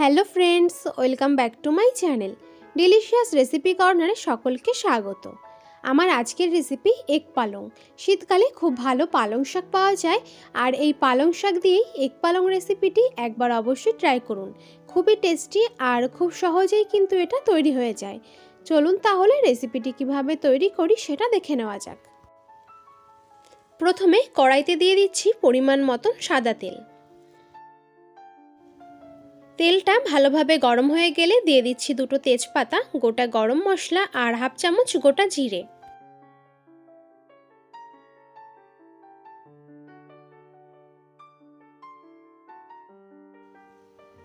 Hello friends, welcome back to my channel. Delicious recipe কর্নারে সকলকে স্বাগত। আমার আজকের রেসিপি এক পালং। শীতকালে খুব ভালো পালং শাক পাওয়া যায় আর এই পালং শাক দিয়েই এক পালং রেসিপিটি একবার অবশ্যই ট্রাই করুন। খুবই টেস্টি আর খুব সহজেই কিন্তু এটা তৈরি হয়ে যায়। চলুন তাহলে রেসিপিটি কীভাবে তৈরি করি সেটা দেখে নেওয়া যাক। প্রথমে কড়াইতে দিয়ে দিচ্ছি পরিমাণ মতন সাদা তেল। তেলটা ভালোভাবে গরম হয়ে গেলে দিয়ে দিচ্ছি দুটো তেজপাতা, গোটা গরম মশলা আর হাফ চামচ গোটা জিরে।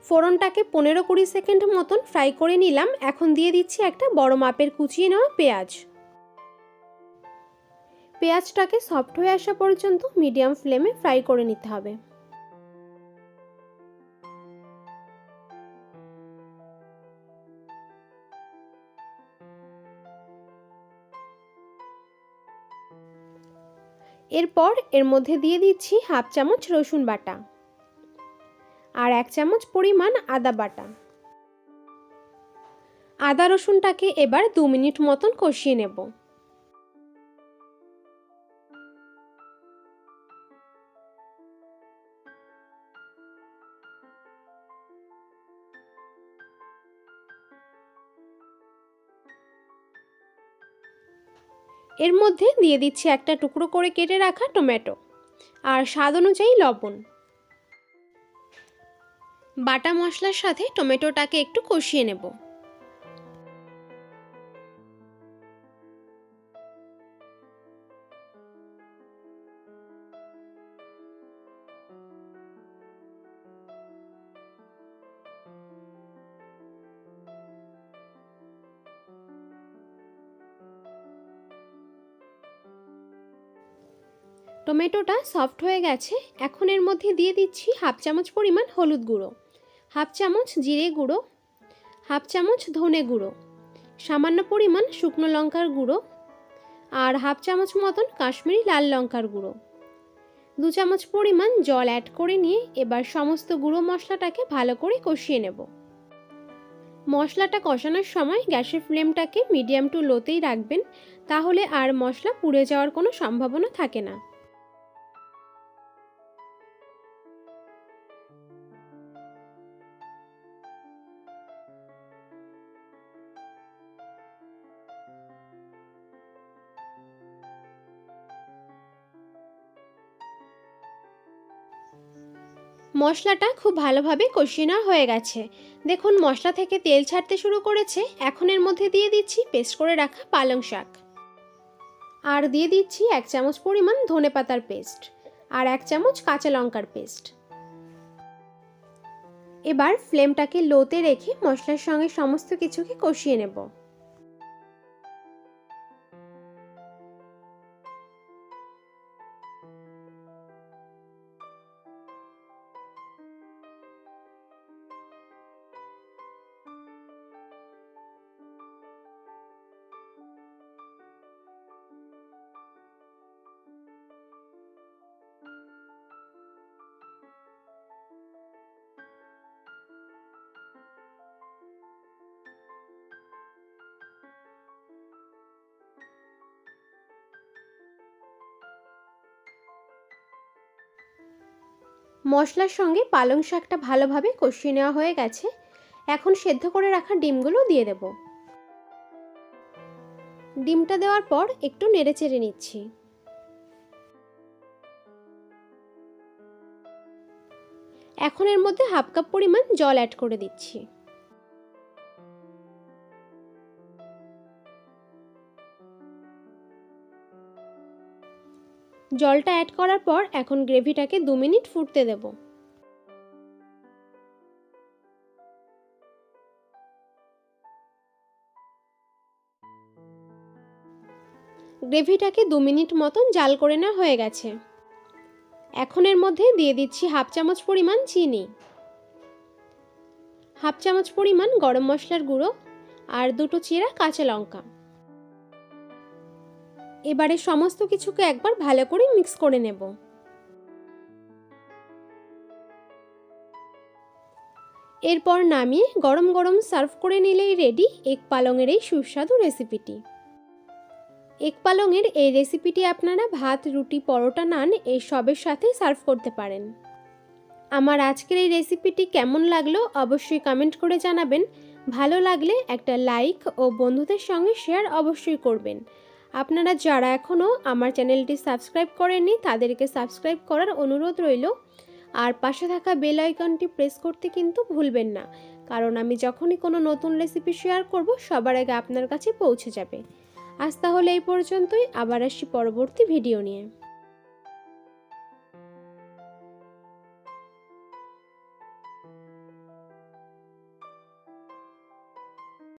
ফোড়নটাকে পনেরো কুড়ি সেকেন্ড মতন ফ্রাই করে নিলাম। এখন দিয়ে দিচ্ছি একটা বড় মাপের কুচিয়ে নেওয়া পেঁয়াজ। পেঁয়াজটাকে সফট হয়ে আসা পর্যন্ত মিডিয়াম ফ্লেমে ফ্রাই করে নিতে হবে। এরপর এর মধ্যে দিয়ে দিচ্ছি হাফ চামচ রসুন বাটা আর এক চামচ পরিমাণ আদা বাটা। আদা রসুনটাকে এবার দু মিনিট মতন কষিয়ে নেব। এর মধ্যে দিয়ে দিচ্ছি একটা টুকরো করে কেটে রাখা টমেটো আর স্বাদ অনুযায়ী লবণ। বাটা মশলার সাথে টমেটোটাকে একটু কষিয়ে নেব। টমেটোটা সফট হয়ে গেছে, এখন এর মধ্যে দিয়ে দিচ্ছি হাফ চামচ পরিমাণ হলুদ গুঁড়ো, হাফ চামচ জিরে গুঁড়ো, হাফ চামচ ধনে গুঁড়ো, সামান্য পরিমাণ শুকনো লঙ্কার গুঁড়ো আর হাফ চামচ মতন কাশ্মীরি লাল লঙ্কার গুঁড়ো। দু চামচ পরিমাণ জল অ্যাড করে নিয়ে এবার সমস্ত গুঁড়ো মশলাটাকে ভালো করে কষিয়ে নেব। মশলাটা কষানোর সময় গ্যাসের ফ্লেমটাকে মিডিয়াম টু লোতেই রাখবেন, তাহলে আর মশলা পুড়ে যাওয়ার কোনো সম্ভাবনা থাকে না। মশলাটা খুব ভালোভাবে কষিয়ে নেওয়া হয়ে গেছে। দেখুন, মশলা থেকে তেল ছাড়তে শুরু করেছে। এখন এর মধ্যে দিয়ে দিচ্ছি পেস্ট করে রাখা পালং শাক। আর দিয়ে দিচ্ছি এক চামচ পরিমাণ ধনে পাতার পেস্ট আর এক চামচ কাঁচা লঙ্কার পেস্ট। এবার ফ্লেমটাকে লোতে রেখে মশলার সঙ্গে সমস্ত কিছুকে কষিয়ে নেব। মশলার সঙ্গে পালং শাকটা ভালোভাবে কষিয়ে নেওয়া হয়ে গেছে। এখন সেদ্ধ করে রাখা ডিমগুলো দিয়ে দেব। ডিমটা দেওয়ার পর একটু নেড়ে চেড়ে নিচ্ছি। এখন এর মধ্যে হাফ কাপ পরিমাণ জল অ্যাড করে দিচ্ছি। জলটা অ্যাড করার পর এখন গ্রেভিটাকে দু মিনিট ফুটতে দেব। গ্রেভিটাকে দু মিনিট মতন জাল করে নেওয়া হয়ে গেছে। এখন এর মধ্যে দিয়ে দিচ্ছি হাফ চামচ পরিমাণ চিনি। হাফ চামচ পরিমাণ গরম মশলার গুঁড়ো আর দুটো চিরা কাঁচা লঙ্কা। এবারে সমস্ত কিছুকে একবার ভালো করে মিক্স করে নেব। এরপর নামিয়ে গরম গরম সার্ভ করে নিলেই রেডি এক পালংয়ের এই সুস্বাদু রেসিপিটি। এক পালংয়ের এই রেসিপিটি আপনারা ভাত, রুটি, পরোটা, নান এই সবের সাথে সার্ভ করতে পারেন। আমার আজকের এই রেসিপিটি কেমন লাগল অবশ্যই কমেন্ট করে জানাবেন। ভালো লাগলে একটা লাইক ও বন্ধুদের সঙ্গে শেয়ার অবশ্যই করবেন। আপনারা যারা এখনও আমার চ্যানেলটি সাবস্ক্রাইব করেননি, তাদেরকে সাবস্ক্রাইব করার অনুরোধ রইল। আর পাশে থাকা বেল আইকনটি প্রেস করতে কিন্তু ভুলবেন না, কারণ আমি যখনই কোনো নতুন রেসিপি শেয়ার করব, সবার আগে আপনার কাছে পৌঁছে যাবে। আজ তাহলে এই পর্যন্তই, আবার আসি পরবর্তী ভিডিও নিয়ে।